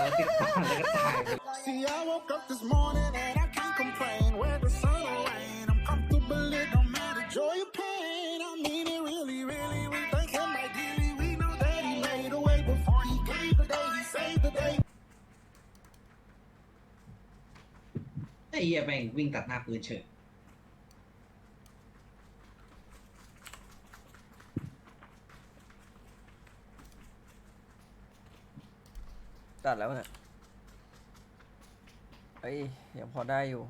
แล้วติดตามแล้วก็ตายไป See, I woke up this morning and I can't complain. Whether sun or rain, I'm comfortable. It don't matter joy or pain. I mean it really, really. We thank him ideally. We know that he made a way before he gave the day. He saved the day. ไอ้เหี้ยแม่งวิ่งตัดหน้าปืนเฉย แล้วเนี่ยเอ้ยยังพอได้อยู่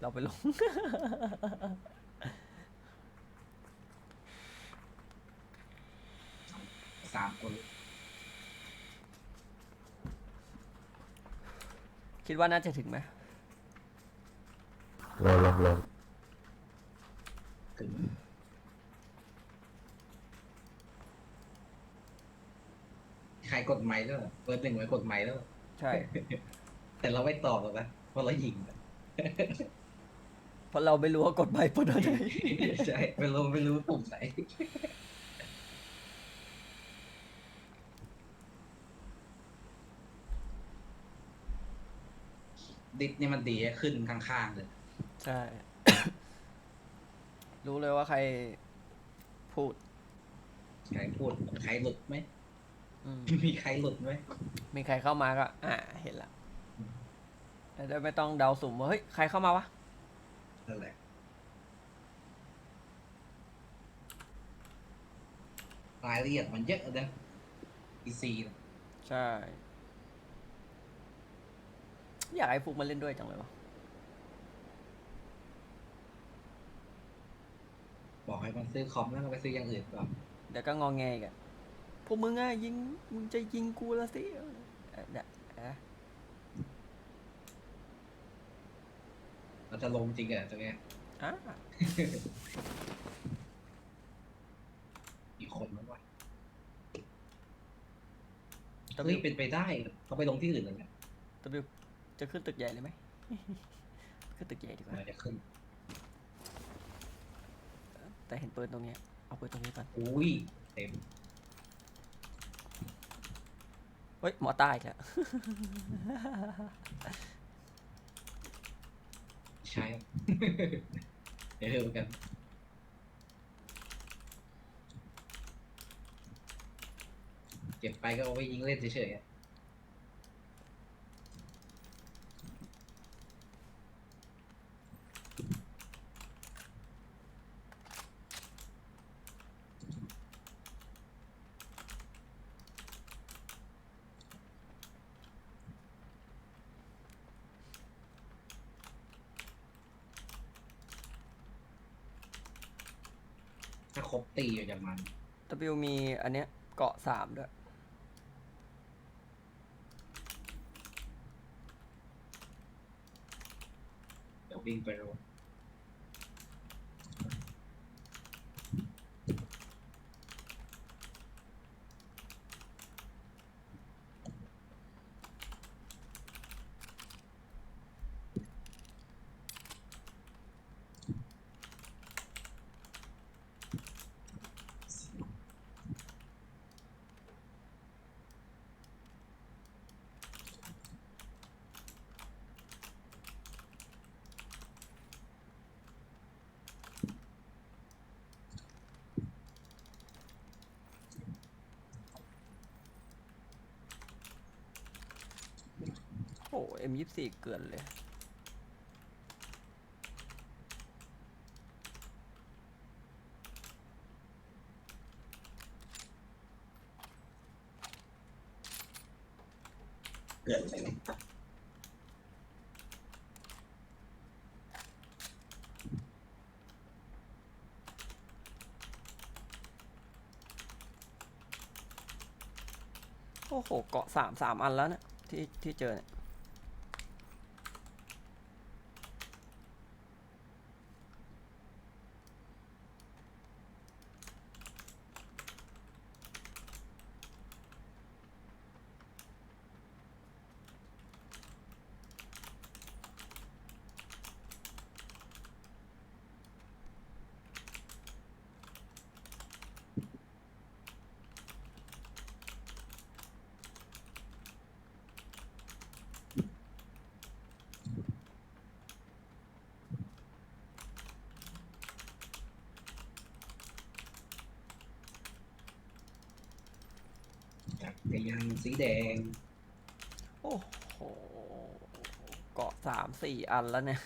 เราไปลง สามคนคิดว่าน่าจะถึงไหมลงลงลงถึงใคร กดไม้แล้วเหรอเปิดหนึ่งไว้กดไม้แล้วเหรอใช่แต่เราไม่ตอบหรอกนะเพราะเรายิงเพราะเราไม่รู้ว่ากดไปปดอะไรใช่ไม่รู้ไม่รู้ปุ่มไหนดิสนี่มันดีอะขึ้นข้างๆเลย ใช่ รู้เลยว่าใครพูด ใครพูด ใครหลุดไหม อืมมีใครหลุดไหมมีใครเข้ามาก็ อ่า เห็นละจะได้ไม่ต้องเดาสุ่มว่าเฮ้ยใครเข้ามาวะ นั่นแหละรายละเอียดมันเยอะนะอีซีนะใช่ อยากให้ฟุกมาเล่นด้วยจังเลยวะบอกให้มันซื้อคอมแล้วก็ไปซื้ออย่างอื่นก่อน เดี๋ยวก็งองแงอีกอะพ วกมึงอะยิงมึงจะยิงกูละสิเอ่อเดี๋ยวเอ่อเราจะลงจริงเหรอตรงเนี้ยอะอีกคนมั้งวะตะเฮ้บิยวเป็นไปได้เขาไปลงที่อื่นเลยนะตะบิวจะขึ้นตึกใหญ่เลยไหม ขึ้นตึกใหญ่ดีกว่าเราจะขึ้น แต่เห็นปืนตรงเนี้ยเอาปืนตรงนี้ก่อนอุ้ยเต็ม เฮ้ยหมอตายแล้ว ใช่เดี๋ยวเจอกัน เก็บไปก็เอาไปยิงเล่นเฉยๆอะ ครบตีอย่างมัน W มีอันเนี้ยเกาะสามด้วย เดี๋ยววิ่งไปรถ M24 เกินเลย เกิดอะไโอ้โห เกาะสามสามอันแล้วเนะี่ยที่ที่เจอเนี่ย กระยางสีแดง โอ้โห เกาะสามสี่อันแล้วเนี่ย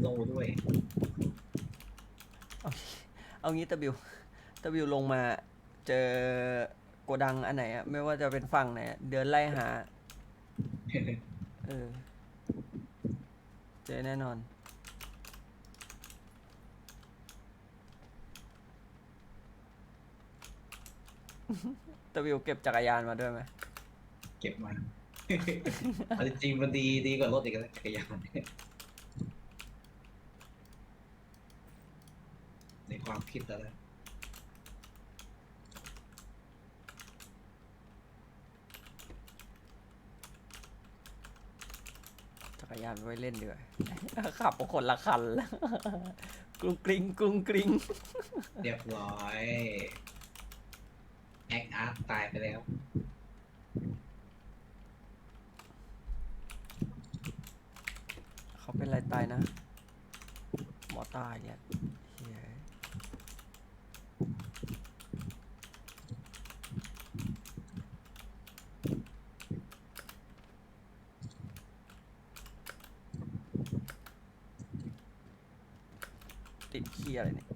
โลด้วยเอางี้ตะบิวตะบิวลงมาเจอโกดังอันไหนอะไม่ว่าจะเป็นฝั่งไหนอะเดินไล่หา เออ เจอแน่นอน ตะวิวเก็บจักรยานมาด้วยไหมเก็บมา เอาจริงๆมันดีดีกว่ารถอีกแล้วจักรยานในความคิดแต่ละจักรยานไว้เล่นดีกว่าขับคนละคันแล้วกรุงกริงกรุงกริง เรียบร้อย แอคอาร์ตตายไปแล้ว เขาเป็นอะไรตายนะ หมอตายเนี่ยเหี้ยติดขี้อะไรเนี่ย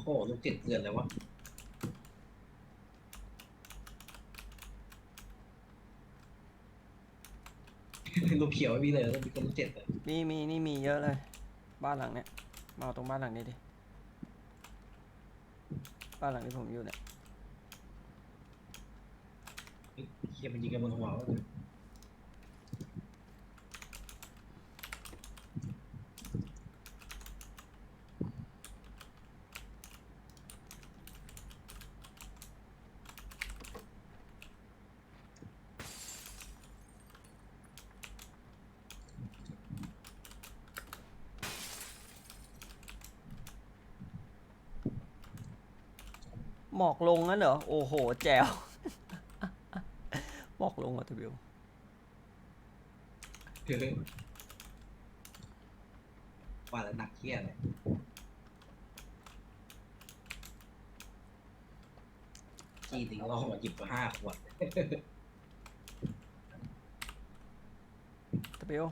โอ้โหลูกจิตเกินเลยวะลูกเขียวไม่มีเลยต้องมีคนลูกเจ็ดเลยมีมีนี่มีเยอะเลย บ้านหลังเนี้ยมาเอาตรงบ้านหลังนี้ดิ บ้านหลังที่ผมอยู่เนี่ยเขียมันยิงกันบนหัววะ หมอกลงงั้นเหรอ โอ้โห แจ๋วหมอกลงอะทวิวว่าแล้วหนักเที่ยเลยขี้ถึงเราหยิบมาห้าขวดทวิว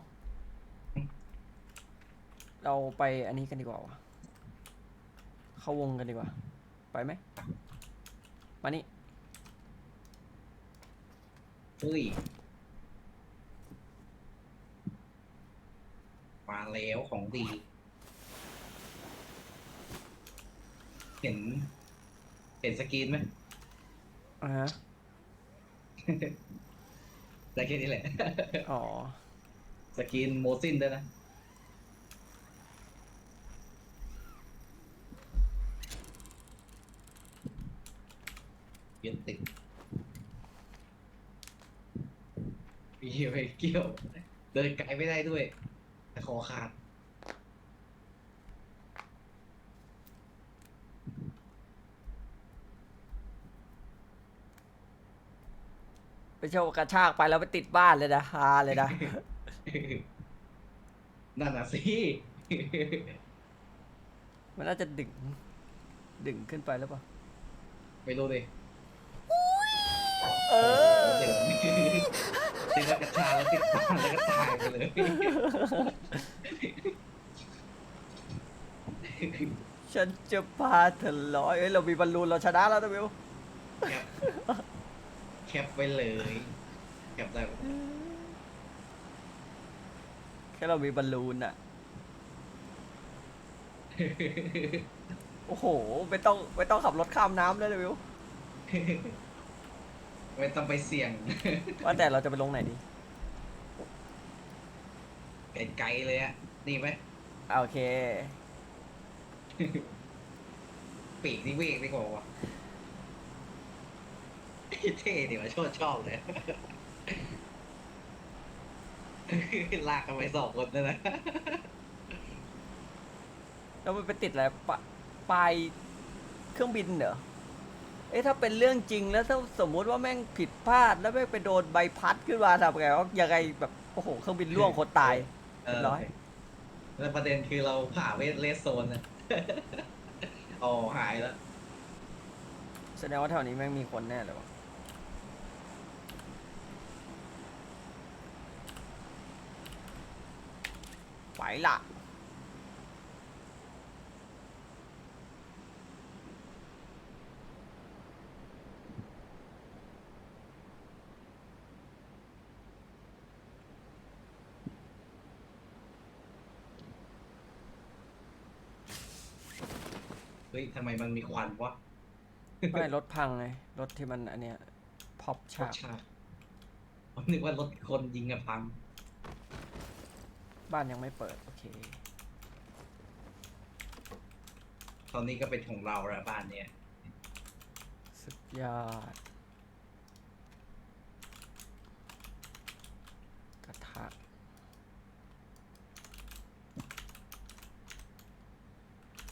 เราไปอันนี้กันดีกว่าวะเข้าวงกันดีกว่า ไปไหม มานี่ เฮ้ย มาแล้วของดี เห็น เห็นสกรีนไหมอ่าฮะได้แค่นี้แหละ อ๋อ สกรีนโมซินด้วยนะเย็นติด มีไปเกี่ยว เดินไกลไม่ได้ด้วย แต่คอขาด ไปโชว์กระชากไปแล้วไปติดบ้านเลยนะฮาเลยนะ นั่นน่ะสิ มันน่าจะดึง ดึงขึ้นไปแล้วปล่า ไปดูดิเออ เดี๋ย ติดแล้วกระชากแล้วติดบ้านแล้วก็ตายไปเลย ฉันจะพาเธอลอยเอ้ยเรามีบอลลูนเราชนะแล้วนะวิวแคปแคปไปเลยแคปได้ปะแค่เรามีบอลลูนอะโอ้โหไม่ต้องไม่ต้องขับรถข้ามน้ำเลยนะวิว ไม่ต้องไปเสี่ยง ว่าแต่เราจะไปลงไหนดีไกลๆเลยอะนี่ไหมอะโอเค ปีกนี่เวกดีกว่าวะเท่ดีว่ะชอบชอบเลย ลากกันไปสองคนนะนะแล้วมันไปติดอะไรปะปลายเครื่องบินเหรอ เอ๊ะถ้าเป็นเรื่องจริงแล้วถ้าสมมุติว่าแม่งผิดพลาดแล้วแม่งไปโดนใบพัดขึ้นมาทำไงวะยังไงแบบโอ้โหเครื่องบินล่วงคนตายเอเรียอบร้อย แล้วประเด็นคือเราผ่าเวทเลสโซนนะ อ๋อหายแล้ว แสดงว่าแถวนี้แม่งมีคนแน่เลยวะไปละ ฮ้ยทำไมมันมีควันวะไม่รถพังไงรถที่มันอันเนี้ยพอบฉากชาผมนึกว่ารถคนยิงกับพัง บ้านยังไม่เปิด โอเค ตอนนี้ก็เป็นของเราแล้วบ้านเนี่ยสุดยอดกระทะ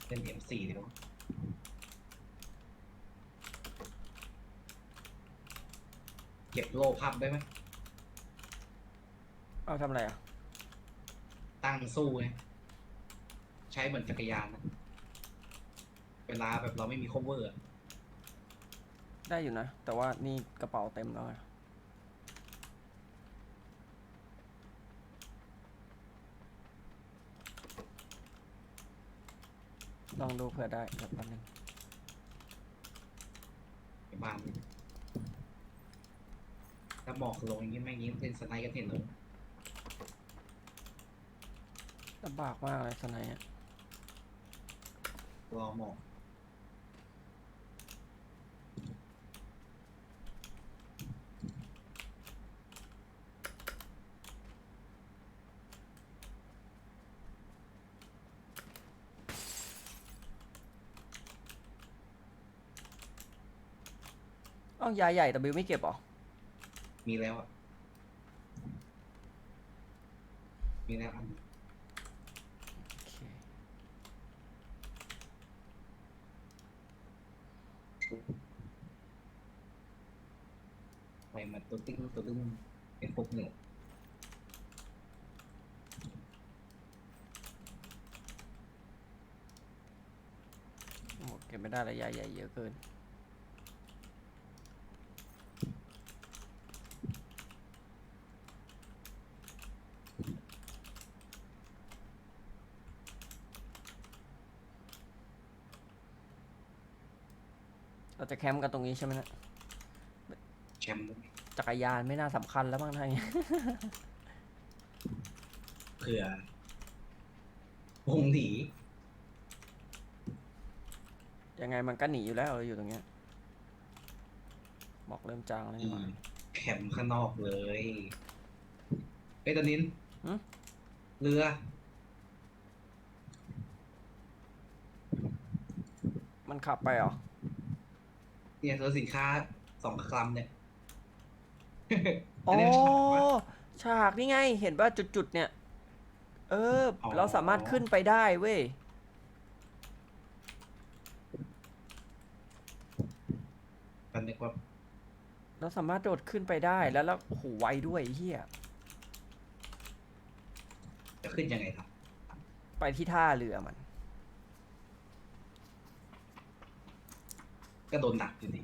เป็น M4 ดีกว่ เก็บโล่พับได้ไหมเอาทำอะไรอะ ตั้งสู้ไงใช้เหมือนจักรยานนะเวลาแบบเราไม่มี cover อะได้อยู่นะ แต่ว่านี่กระเป๋าเต็มแล้วไงลองดูเผื่อได้เดี๋ยวแป๊บนึงในบ้าน ถ้าหมอกลงอย่างนี้แม่งยิงเป็นสไนกันเห็นเลยลำบากมากเลยสไนด์อะรอหมอกเอ้ายาใหญ่แต่บิวไม่เก็บเหรอ มีแล้วอะมีแล้วอันโอเคไปมาตัวติ้งตัวตึ้งเป็นพวกเหนือโอ้เก็บไม่ได้ระยะใหญ่เยอะเกิน เราจะ แคมป์กันตรงนี้ใช่ไหมเนะแชมป์จักรยานไม่น่าสำคัญแล้วบ้างทางนี้เผื่อวงหนียังไงมันก็หนีอยู่แล้วเราอยู่ตรงเนี้ยบอกเริ่มจางแล้วนี่หว่า แคมป์ข้างนอกเลยเฮ้ยตอนนินหึ เรือ มันขับไปเหรอ เนี่ยเรือสินค้าสองคลำเนี่ยอ๋อัอนนี้ฉากวะฉากนี่ไง เห็นว่าจุดๆเนี่ย เออ อ๋อ เราสามารถขึ้นไปได้เว้ยกันนึกว่าเราเราสามารถโดดขึ้นไปได้แล้วแล้วโอ้โหไวด้วยไอ้เฮียจะขึ้นยังไงครับ ไปที่ท่าเรือมัน ก็โดนดักอยู่ดี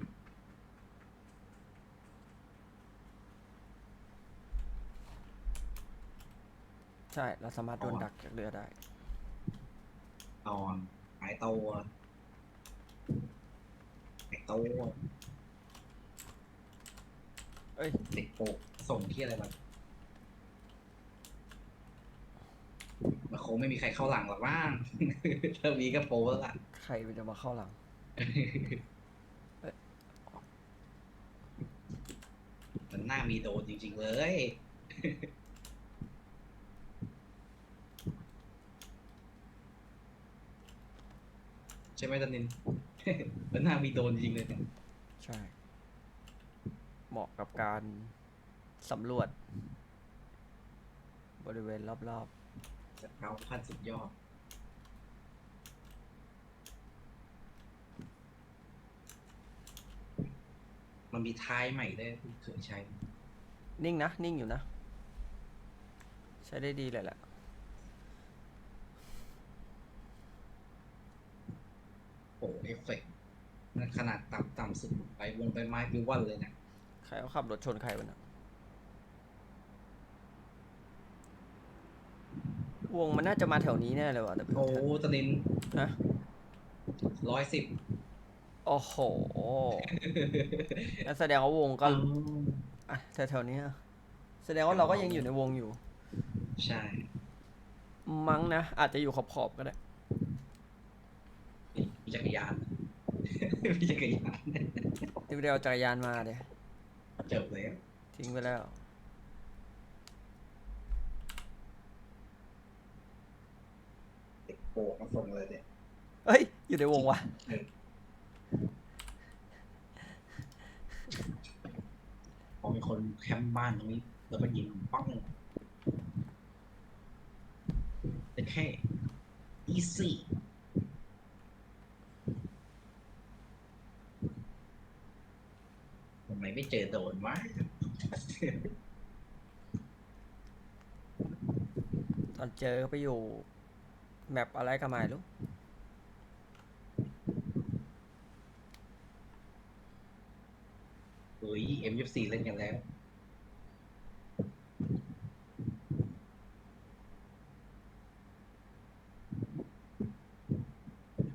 ใช่ เราสามารถโดนดักจากเรือได้ ตอนหายโตอะหายโตอะเอ้ย เด็กโปกส่งที่อะไรมามันคงไม่มีใครเข้าหลังหรอกว่างถ้ามีก็โปแล้วล่ะ ใครมันจะมาเข้าหลัง มั นน่ามีโดนจริง ๆ เลย ใช่ไหมตันนิน มันน่ามีโดนจริงเลยเนี่ยใช่ เหมาะกับการสำรวจ บริเวณรอบสเกาพันสุดยอด มันมีท้ายใหม่ด้วยที่เคยใช้ๆนิ่งนะ นิ่งอยู่นะ ใช้ได้ดีเลยแหละ โอ้เอฟเฟกต์มันขนาดต่ำต่ำสุดไปวงไปไม้ปิววันเลยนะใครเขาขับรถชนใครวะน่ะวงมันน่าจะมาแถวนี้แน่เลยว่ะแต่โอ้ตอนนินนะร้อยสิบ โอ้โหงั้นแสดงว่าวงก็อะแถวๆนี้อะแสดงว่าเราก็ยังอยู่ในวงอยู่ ใช่ มั้งนะ อาจจะอยู่ขอบๆก็ได้ มีจักรยาน มีจักรยานที่ไปเอาจักรยานมาเดี๋ยจบแล้วทิ้งไปแล้วเด็กโปกมาส่งเลยเนี่ยเฮ้ย อยู่ในวงว่ะ พอมีคนแคมป์บ้านตรงนี้แล้วมันยิงปังแต่แค่ easy ทำไมไม่เจอโดนวะตอนเจอไปอยู่ แมปอะไรก็ไม่รู้เฮ้ย M24 เล่นกันแล้ว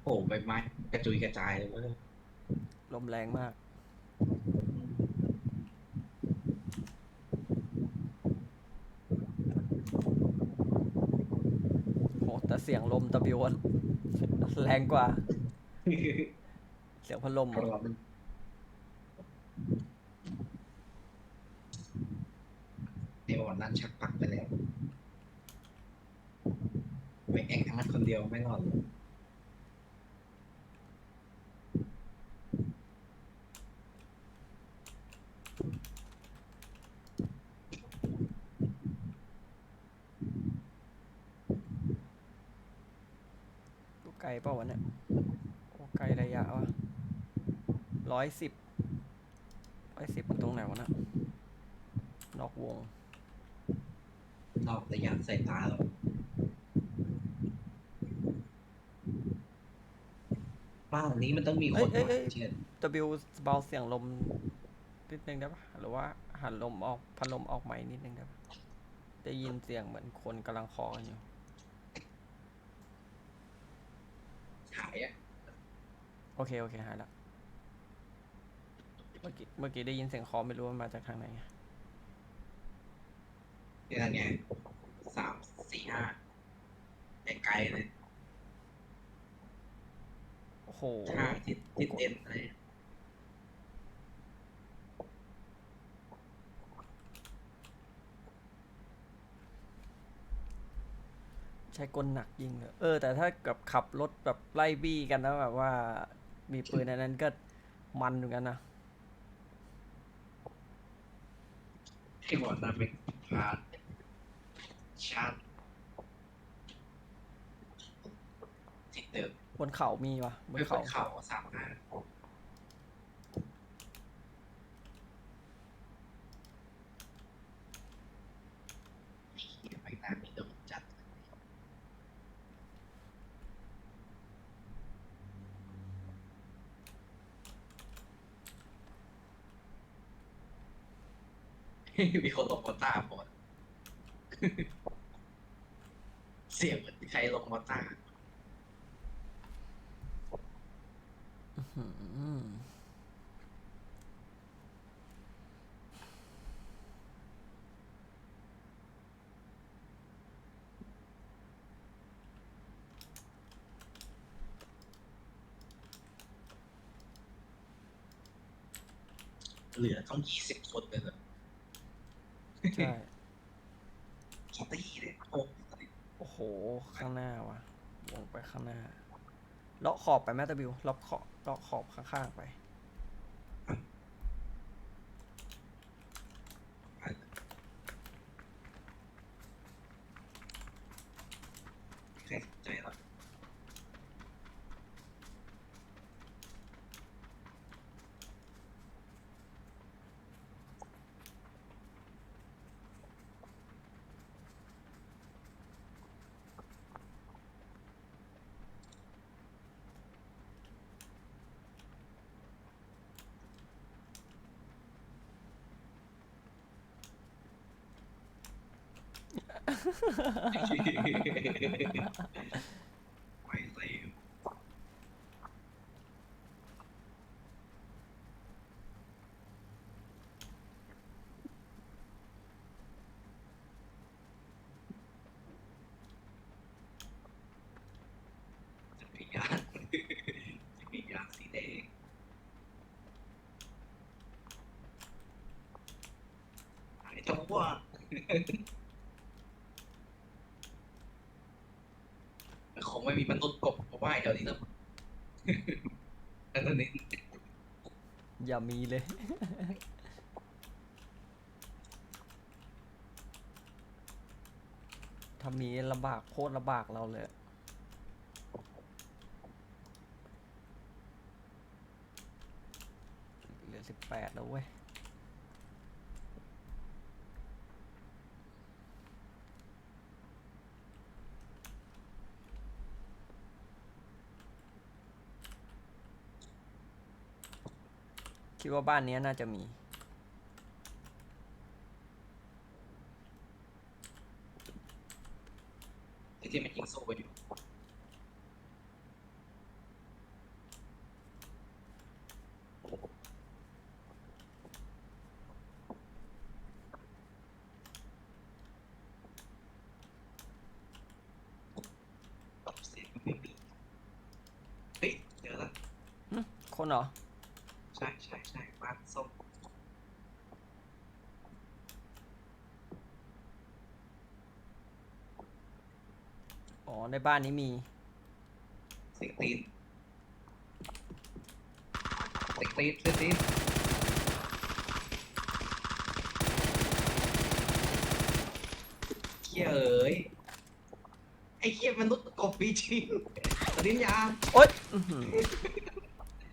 โอ้ใบไม้กระจุยกระจายเลยเว้ยลมแรงมาก โห แต่เสียงลมตะบิวอะแรงกว่า เสียงพัดลมพอะร้อมในวัน นั้นชักปักไปแล้วไม่แอคอาร์ตคนเดียวไม่รอดเลยอยู่ไกลเปล่าวะเนี่ยโอ้ไกลระยะวะร้อยสิบร้อยสิบมันตรงไหนวะนะนอกวง นอกระยะสายตาเราบ้านนี้มันต้องมีคนเอ้ยเอ้ยเอ้ย เช่นตะบิวเบาเสียงลมนิดนึงได้ปะหรือว่าหันลมออกพัดลมออกใหม่นิดนึงได้ปะได้ยินเสียงเหมือนคนกำลังคอกันอยู่ ขายอะโอเค โอเค หายละ เมื่อกี้ เมื่อกี้ได้ยินเสียงคอไม่รู้ว่ามาจากทางไหน นี่นั่นไงสามสี่ห้าไกลๆเลยโอ้โหห้าทิศทิศเอ็นอะไรใช้กลหนักยิงเลยเออ แต่ถ้ากับขับรถแบบไล่บี้กันแล้วแบบว่า มีปืนอันนั้นก็มันเหมือนกันนะให้บอดนั้นเป็นพาด ชัดติดตึกบนเขามีวะบนเขาเขาสามห้าไปน้ำมีโดนจัดมีคนลงมาตาหมด เสียงเหมือนใครลงมอต้าอืมเหลือต้องยี่สิบคนเลยเหรอ ใช่ กี่ตีเลยโอ้ โอ้โหข้างหน้าว่ะวงไปข้างหน้าเลาะขอบไปแม่ตะบิวเลาะขอบเลาะขอบข้างๆไป ハハハハ。 ว่ายแถวนี้แล้วอันนั้นนี่อย่ามีเลย ถ้ามีลำบากโคตรลำบากเราเลย เหลือสิบแปดแล้วเว้ย คิดว่าบ้านเนี้ยน่าจะมี ที่ที่มันยิงโซ่ไปอยู่ตบเสียงมันไม่มีเฮ้ยเจอแล้วคนเหรอ ใช่ใช่ใช่บ้านส้มอ๋อ ในบ้านนี้มี เสียงตีนเสียงตีนเสียงตีนเขี้ยเอ๋ยไอ้เขี้ยมนุษย์กบปีจริงตอนนี้ยาโอ๊ยอื้อหือ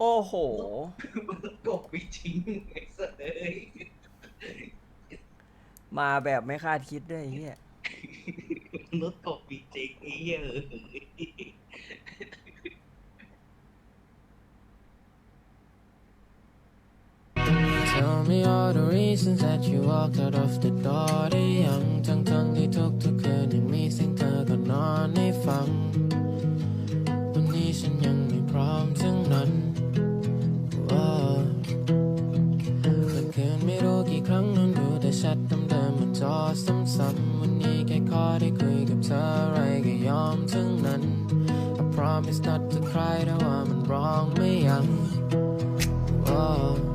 โอ้โหกบไปจริงไอ้สัสเอ้ยมาแบบไม่คาดคิดด้วยไอ้เฮียมนุษย์กบไปจริงไอ้เหี้ยเอ้ย Tell me all the reasons that you walked out of the door ได้ยังทั้งทั้งๆที่ทุกทุกๆคืนยังมีเสียงเธอก็นอนให้ฟังวันนี้ฉันยังไม่พร้อมทั้งนั้นว้าวเมื่อคืนไม่รู้กี่ครั้งนอนดูแต่แชัดเดิมๆมาจอซ้ำๆวันนี้แค่ขอได้คุยกับเธออะไรก็ยอมทั้งนั้น I promise not to cry แต่ว่ามันร้องไม่ยังว้าว